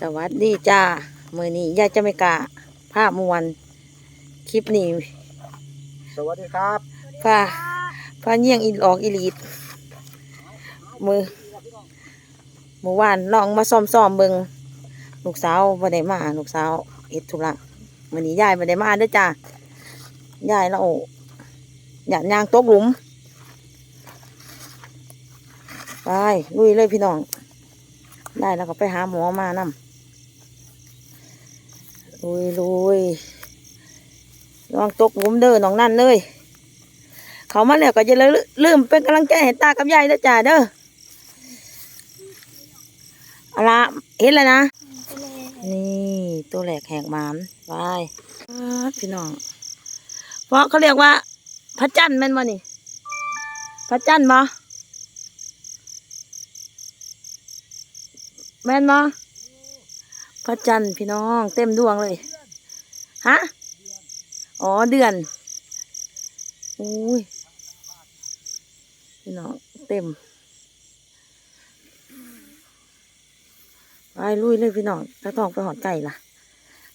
สวัสดีจ้ามือนี้ยายจะไม่กะผ้ามวนคลิปนี้สวัสดีครับผ้าผ้าเยี่ยงอีออกอีหลีดมือเมื่อวานลองมาซ้อมซ้อมๆเบิงลูกสาวบ่ได้มาลูกสาวเอ็ดธุระมือนี้ยายบ่ได้มาเด้อจ้ายายเราอยากยางตกหลุมไปลุยเลยพี่น้อง ได้แล้วก็ไปหาหมอมานำลุยลุยลองตกหลุมเด้อน้องนั่นเลย เขามาแล้วก็จะลืลืมเป็นกำลังใจให้ตากับยายเด้จ้าเด้อเอาละเห็นแล้วนะ นี่ตัวแหลกแหกหมานไปป๊าดพี่น้อง เพราะเขาเรียกว่า พระจันทร์แม่นบ่นี่ พระจันทร์บ่ แม่นบ่พระจันทร์พี่น้องเต็มดวงเลยฮะอ๋อเดือนอุ้ยพี่น้องเต็มไปลุยเลยพี่น้องถ้าทองไปหอดไก่ล่ะ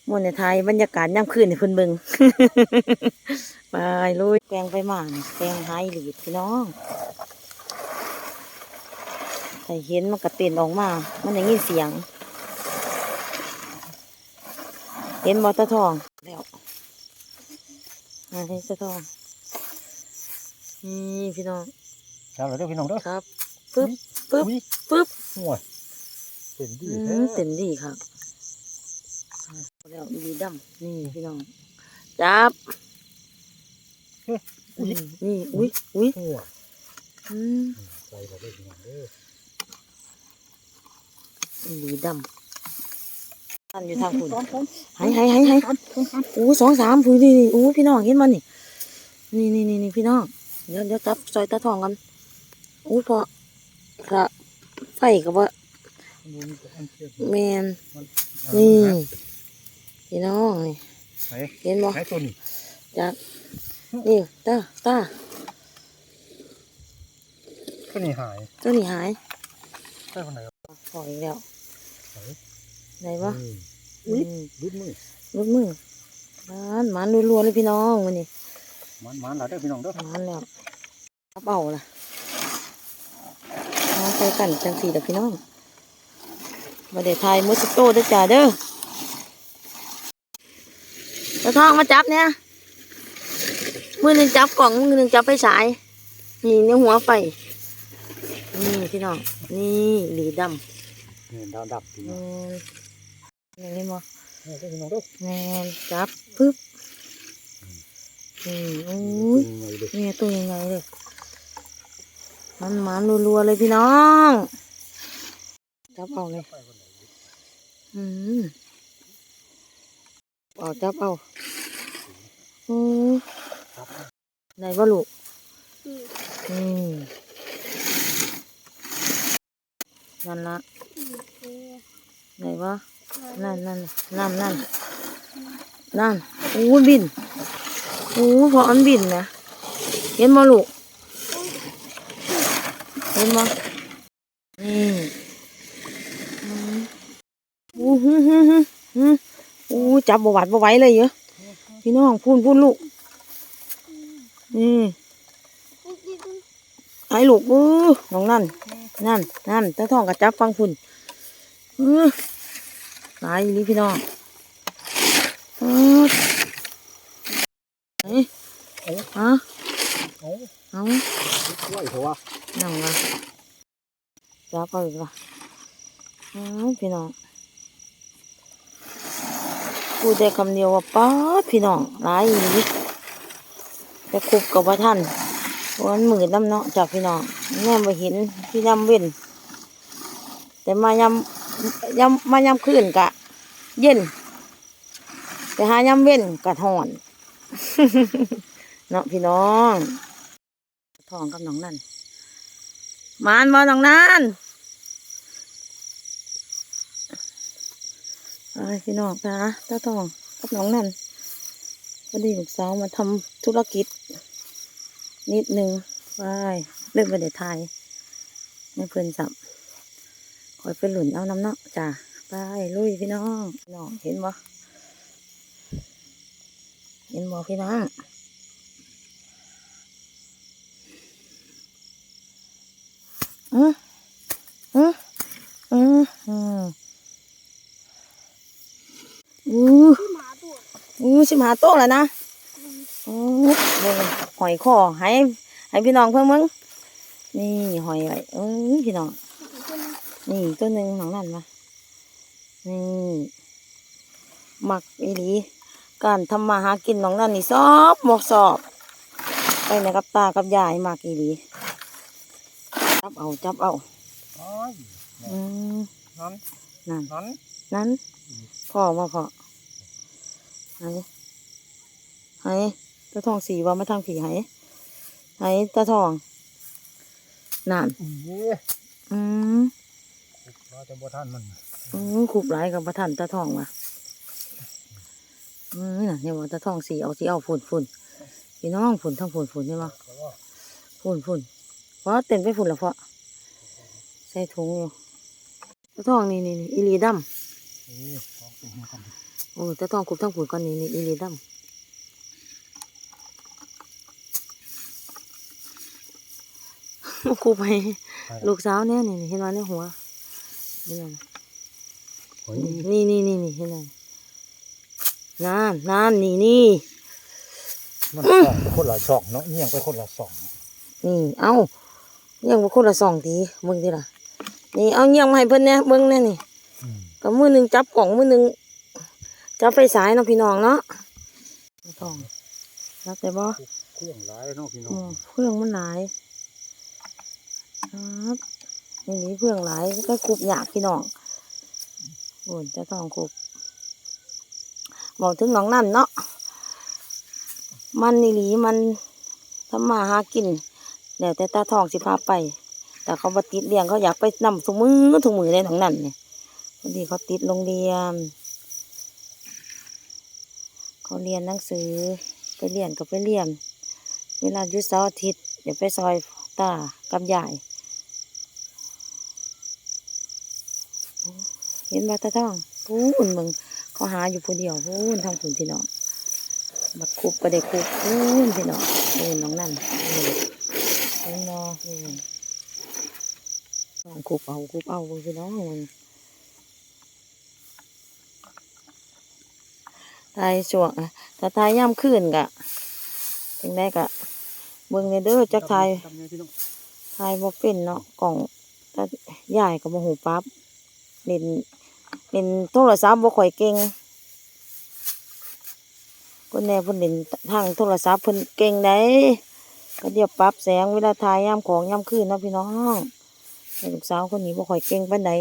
มวนในไทยบรรยากาศย่ำคืนในพิ่นเบิงไปลุยแกงไฟหมานี่แกงไฮหลีดพี่น้อง แต่เห็นมันกระเต้นออกมา มันอย่างนี้เสียง เห็นบอตะทองแล้วมาเห็นตะทอง นี่พี่น้องครับเราเด้อพี่น้องเด้อครับ ปึ๊บ ปึ๊บอุ๊ยปึ๊บหัวเป็นดีอืแท้มเต็มดีครับแล้วดีดำนี่พี่น้อง จับอืมนี่ อุ้ยอุ้ยหัวอืมใส่เราเด้อพี่น้องเด้อดีดำอันอยู่ทางคุณพร้อมพร้อมหายหายหายหายโอ้สองสามผู้นี่นี่โอ้พี่น้องเห็นมันนี่นี่นี่นี่นี่พี่น้องเดี๋ยวเดี๋ยวจับซอยตาทองกันโอ้พอพระไฟกับว่าแมนนี่พี่น้องนี่ไหนเห็นบ่ไหนตัวนี้จากนี่ตาตาตัวนี้หายตัวนี้หายใช่คนไหนพออีกแล้วไหนวะอุ้ยอืมดุดมือรุดมือร้านหมันรัวๆเลยพี่น้องวันนี้มันมันเราเด้อพี่น้องเด้อหมันแล้วรับเอาล่ะมาใส่กันจังสีเด้อพี่น้องมาเดี๋ยวทายมุสโตเด้อจ้าเด้อตะทองมาจับเนี่ยมือหนึ่งจับกล่องมือหนึ่งจับไฟฉายนี่เนี่ยหัวไฟ นี่พี่น้อง นี่หลีดำนี่ดาวดับพี่แมน้องนอย่างนี้บ่นี่เด้อพี่น้องเด้อแมนจับปึ๊บนี่โอ้ยเป็นไงเด้อนี่ตัวยังไงเลยมันมันรัวๆเลยพี่น้องจับเอาเลยอืมเอาจับเอาอืมไหนบ่ลูกอืม นั่นละไหนวะนั่นนั่นนั่นนั่นนั่นโอ้ยบินโอ้พออันบินนะเห็นบ่ลูกเห็นบ่นี่อืมโอ้ฮึฮึฮึฮึโอ้จับบ่หวัดบ่ไหวเลยเยอะพี่น้องพูนพูนลูกนี่ ไอ้ลูกเออน้องนั่น นั่น นั่นตาทองกับจับฟังพุ่นเออหลายอีหลีพี่น้องเออไหนฮะโอ้เอาไหวเถอะวะนั่งละจับเอาอีกละเอาพี่น้องพูดได้คำเดียวว่าป๊าดพี่น้องหลายอีหลีแต่คุบกับว่าท่าน เพราะมันมืดน้ำเนาะจากพี่น้องแม่มาเห็นพี่ยำเว้นแต่มายำยำมายำคืนกะ เย็นไปหายำเว้นกะถอนเนาะพี่น้องทองกับน้องนั่นมานบ่น้องนั่นพี่น้องค่ะตาทองกับน้องนั่นพอดีลูกสาวมาทำธุรกิจ นิดนึงไปเริ่มไปเดี๋ยไทยในเพื่อนสับคอยไปหลุนเอาน้ำเนาะจ้าไปลุยพี่น้องน้องเห็นบ่เห็นบ่พี่น้องอืออืออืออืออู้อู้สิมหาโต๊ะแล้วนะ หอยคอให้ให้พี่น้องเพิ่งมึงนี่หอยไว้เอ้ยพี่น้อง นี่ตัวหนึ่งหนังนั่นมานี่หมักอีหลีการทำมาหากินน้องนั่นนี่สอบหมกสอบ ไปในกับตากับยายหมักอีหลีจับเอาจับเอาอ้ายอืมนั้นนั่นนั้นนั้นพ่อมาพ่อไหนไหน ตาทองสีว่ามาทางผีไหไหตาทองนั่นนี่อืมเราจะบ่ท่านมันอืมขุบหลายกับประทันตาทองว่ะอืมน่ะเนี่ยว่าตาทองสีเอาสีเอาฝุ่นฝุ่นพี่น้องฝุ่นทั้งฝุ่นฝุ่นใช่ไหมแต่ว่าฝุ่นฝุ่นเพราะเต็มไปฝุ่นแล้วเพราะใส่ถุงอยู่ตาทองนี่นี่นี่อีหลีดนี่ของเป็นหัวกันำโอ้ตาทองขุบทั้งฝุ่นก่อนนี่นี่อีหลีดำ ขุบไปลูกสาวเนี่ยนี่นี่เห็นไหมในหัวเห็นไหมหอยนี่นี่นี่นี่เห็นไหมนานนานนี่นี่มันสองคนละช่องเนาะเอียงไปคนละสองนี่เอาเยี่ยงมาคนละสองทีเบิ่งทีละนี่เอาเยี่ยงมาให้เพิ่นเนี่ยเบิ่งแน่นี่อืมกับมือหนึ่งจับกล่องมือหนึ่งจับไฟสายเนาะพี่น้องเนาะไม่ต้องรับได้บ่เครื่องหลายเนาะพี่น้ออืงมเพื่องมันหลาย ครับนี่มีเพื่องหลายก็คุบหยากพี่น้องโอ้จะต้องคุบบอกถึงน้องนั่นเนาะมันนี่หลีมันทำมาหากินแล้วแต่ตาทองสิพาไป แต่เขาบติดเรียนเขาอยากไปนำถุงมือถุงมือเลยน้องนั่นเนี่ยพอดีเขาติดโรงเรียนเขาเรียนหนังสือไปเรียนก็ไปเรียน เวลาหยุดเสาร์อาทิตย์เดี๋ยวไปซอยตากับยาย เห็นบาตาท่องพูนมึงเขาหาอยู่ผู้เดียวพูนทางผุนพี่น้องบัดคุบก็ได้คุบพูนพี่น้องพูนน้องนั่นนี่เห็นบ่พูนต้องคุบเอาคุบเอาพี่น้องมันตายช่วงถ้าตายย่ำคืนกะเป็นไงกะเบิ่งในเด้อจักทายทายบ่เป็นเนาะกล่องถ้าย่ายก็บ่หูปั๊บ เล่นเล่นโทรศัพท์บ่ค่อยเก่งคนแน่เพิ่นเล่นทางโทรศัพท์เพิ่นเก่งได้ก็เดี๋ยวปรับแสงเวลาถ่ายยามของยามคืนนะพี่น้องลูกสาวคนนี้บ่ค่อยเก่งปานใด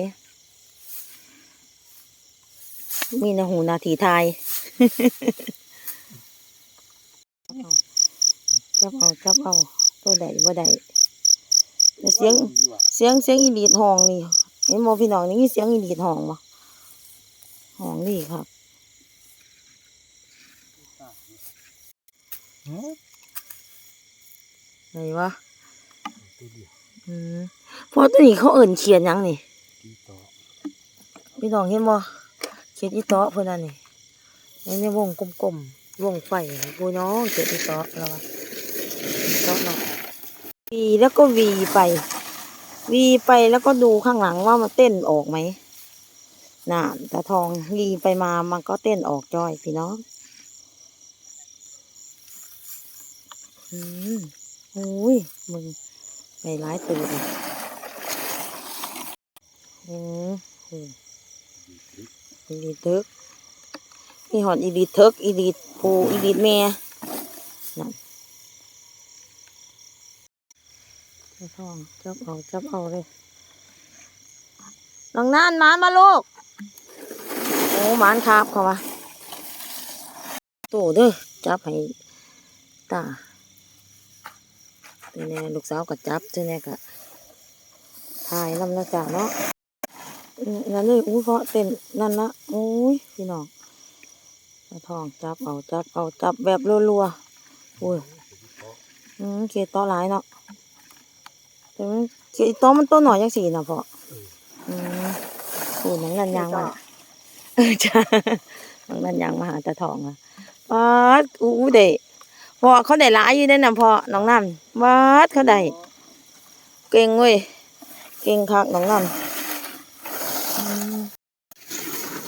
มีนาหูนาที่ถ่ายจับเอาจับเอาตัวใดบ่ได้เสียงเสียงเสียงอีดีดห้องนี่ เห็นบ่พี่น้องนี่เสียงอีดีดห้องบ่ห้องนี่ครับไหนวะเดียวอืมเพราะตัวนี้เขาเอิ่นเขียนยังนี่ตีต่อพี่น้องเห็นบ่เขียนอีโตะเพิ่นน่ะนี่ในในวงกลมๆวงไฟพี่น้องเขียนอีโตะแล้วว่าอีโตะเนาะวีแล้วก็วีไป วีไปแล้วก็ดูข้างหลังว่ามันเต้นออกไหมน่นตาทองวีไปมามันก็เต้นออกจ้อยพี่น้องอืมโอ้ยมึงไม่ร้ายตื่นอืมอีดีทิกมีหอดอีดีทิกอีดีปูอีดีแม่นั่นจับ ทองจับเอาจับเอาเลยน้องนานหมานมาลูกโอ้หมานครับเขาว่าโตเด้อจับให้ตาทีนี้ลูกสาวก็จับทีนี้ก็ถ่ายลำนะจ๊ะเนาะนั่นเลยอุ้ยเพราะเต้นนั่นนะโอ้ยพี่น้องทองจับเอาจับเอาจับแบบรัวๆอุ้ยอืมเกตต่อหลายเนาะ แต่มันเกตต่อมันตัวหน่อยยังสี่นะพ่ออืมคือน้องนันยางมาเออจ้าน้องนันยางมาหาตาทองอะป๊าดอู้เด้พอเขาได้หลายอยู่ได้นำพอน้องนันป๊าดเขาได้เก่งเว้ยเก่งคักน้องนันอืม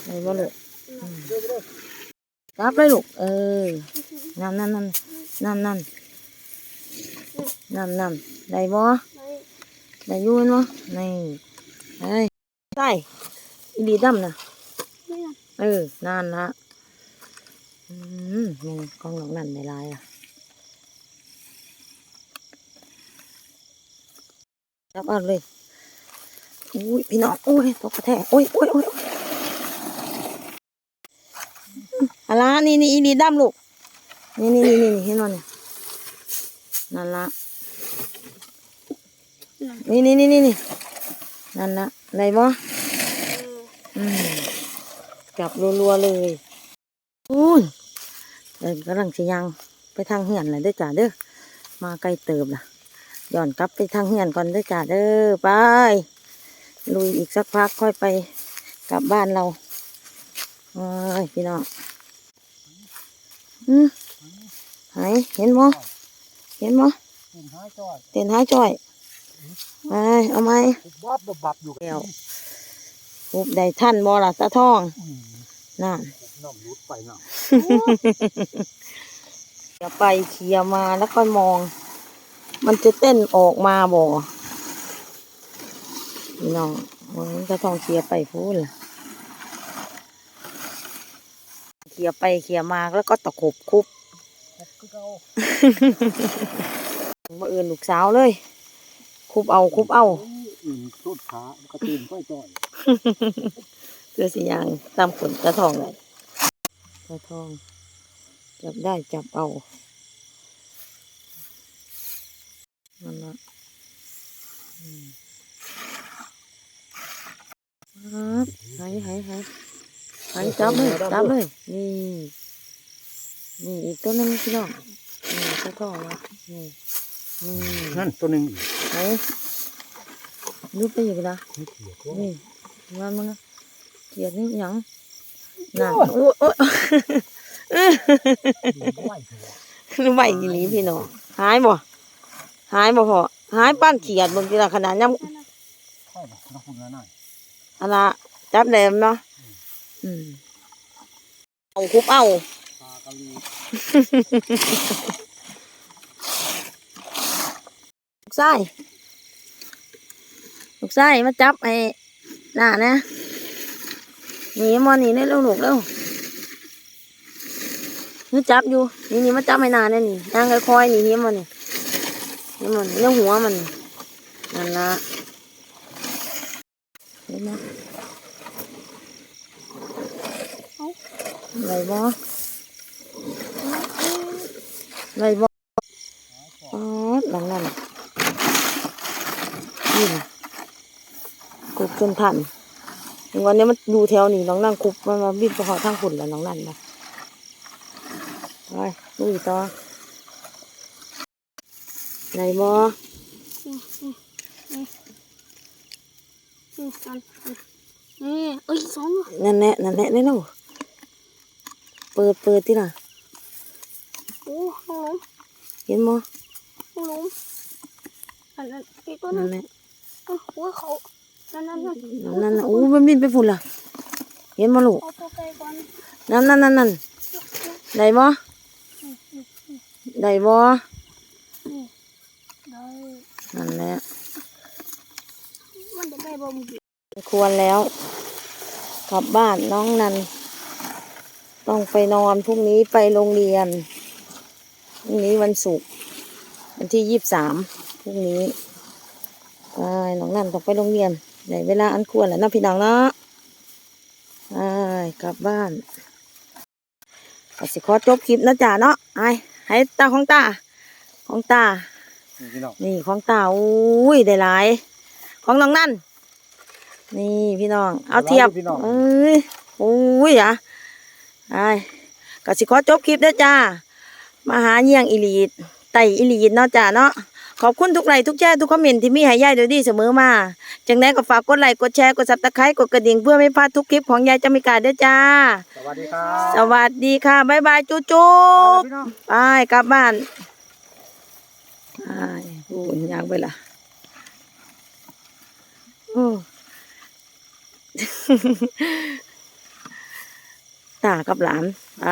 ได้บ่ลูกอืมรับเลยลูกเออนั่นนั่นนั่นนั่นนั่นนั่นนั่นได้บ่ ได้อยูนบ่นี่ไอ้ใส่อีหลีดำนะเออนั่นละอืมนี่กองหลังนั่นในลายอะจับเอาเลยอุ้ยพี่น้องโอ้ยตกกระแทกโอ้ยโอ้ยโอ้ยอะไรนี่นี่อีหลีดำลูกนี่นี่นี่นี่เห็นมั้ยเนี่ยนั่นละ นี่นี่นี่นี่นี่นั่นละไหนบ่อืมจับรัวๆเลยอุ้ยเดินกำลังสิยังไปทางเหือนเลยเด้อจ้าเด้อมาใกล้เติบล่ะย้อนกลับไปทางเหือนก่อนด้อจ้าเด้อไปลุยอีกสักพักค่อยไปกลับบ้านเราโอ้ยพี่น้องอืมไหนเห็นบ่เห็นบ่กินหายจ้อยเต้นหายจ่อย ไปเอาไหมบับบับบับอยู่กับเดี๋ยวปุ๊บได้ท่านบอล่ะตาทองอืมนั่นน้ำรุดไปน้เดี๋ยวไปเคลียร์มาแล้วก็มอง มันจะเต้นออกมาบ่พี่น้องโอ้ยตาทองเคลียร์ไปพูดล่ะเคลียร์ไปเคลียร์มาแล้วก็ตะขบคุบำคือเก่ามาเอื่นลูกสาวเลย คุบเอาคุบเอาอืมสุดขามันก็ตื่นค่อยจ้อยเพื่อสิยางตามขนตาทองเลยตาทอง จับได้จับเอานั่นละอืมครับหายหายหายหายจับเลยจับเลย นี่ นี่อีกตัวหนึงพี่น้องนี่ตาทองละนี่ นี่นั่นตัวหนึ่งอีกหายรูปไปอยู่เวลานี่เกี่ยวตัวนี่ว่ามึงอะเกลียดนี่หยังนั่นโอ้ยโอ้ยไหวหัวรู้ไหวอีหลีพี่น้องหายบ่หายบ่พอหายป้านเขียดบางทีละขนาดยังใช่ป่ะน้ำพุ่งแล้วน่ะอันละจับแหลมเนาะอืมเอาคุบเอา ป ลูกไส้ลูกไส้มาจับไอ้น่านะหนีมาหนีได้เร็วลูกเร็วนี่จับอยู่นี่นี่มาจับให้นานนี่นี่นางค่อยๆนี่เฮียมันนี่นี่มันเรื่องหัวมันนั่นละเห็นไหมอะไรบ่อะไรบ่อ๋อหลังนั่น นี่นกบจนทันวันนี้มันอยู่แถวนี้น้องนั่งคุบมันมาบินไปหอทางฝุ่นแล้วน้องนั่นนะไปลุยต่อไหนบ่นี่เอ้ยสองนั่นแหละนั่นแหละนี่ลูกเปิดเปิดที่น่ะโอ้ห้องเห็นบ่ลมห้องลมอันนั้นอีกตัวนึนั่งนแหละ อ้ยเขานั่นนั่นนั่นนั่นนั่นน่ะอู้มันบินไปฝุ่นละเห็นบ่ลูกเอาตัวไกลก่อนนั่นนั่นนั่นนั่นได้บ่ได้บ่นั่นแหละมันจะได้บ่ควรแล้ว กลับบ้านน้องนัน ต้องไปนอนพรุ่งนี้ไปโรงเรียน พรุ่งนี้วันศุกร์วันที่ยี่สิบสามพรุ่งนี้ ไปน้องนันต้องไปโรงเรียนในเวลาอันควรแล้วนะพี่น้องเนาะไปกลับบ้านก็สิขอจบคลิปนะจ๊ะเนาะไอ้ให้ตาของตาของตา นี่พี่น้องนี่ของตาอุ้ยได้หลาย ของน้องนั่น นี่พี่น้อง เอาเทียบพี่น้องเอ้ยอุ้ยอะไอ้ก็สิขอจบคลิปเด้อจ้ามาหาเยี่ยงอีลีดไต่อีลีดเนาะจ้าเนาะ ขอบคุณทุกไลค์ทุกแชร์ทุกคอมเมนต์ที่มีให้ยายโดยดีเสมอมาจังไดก็ฝากกดไลค์กดแชร์กดซับสไครต์กดกระดิ่งเพื่อไม่พลาดทุกคลิปของยายจามิกาเด้อจ้า สวัสดีครับสวัสดีค่ะบ๊ายบายจุ๊จุ๊บพี่น้อง ไปกลับบ้านไปโอ้ยยางไปละโอ้ ตากับหลานไป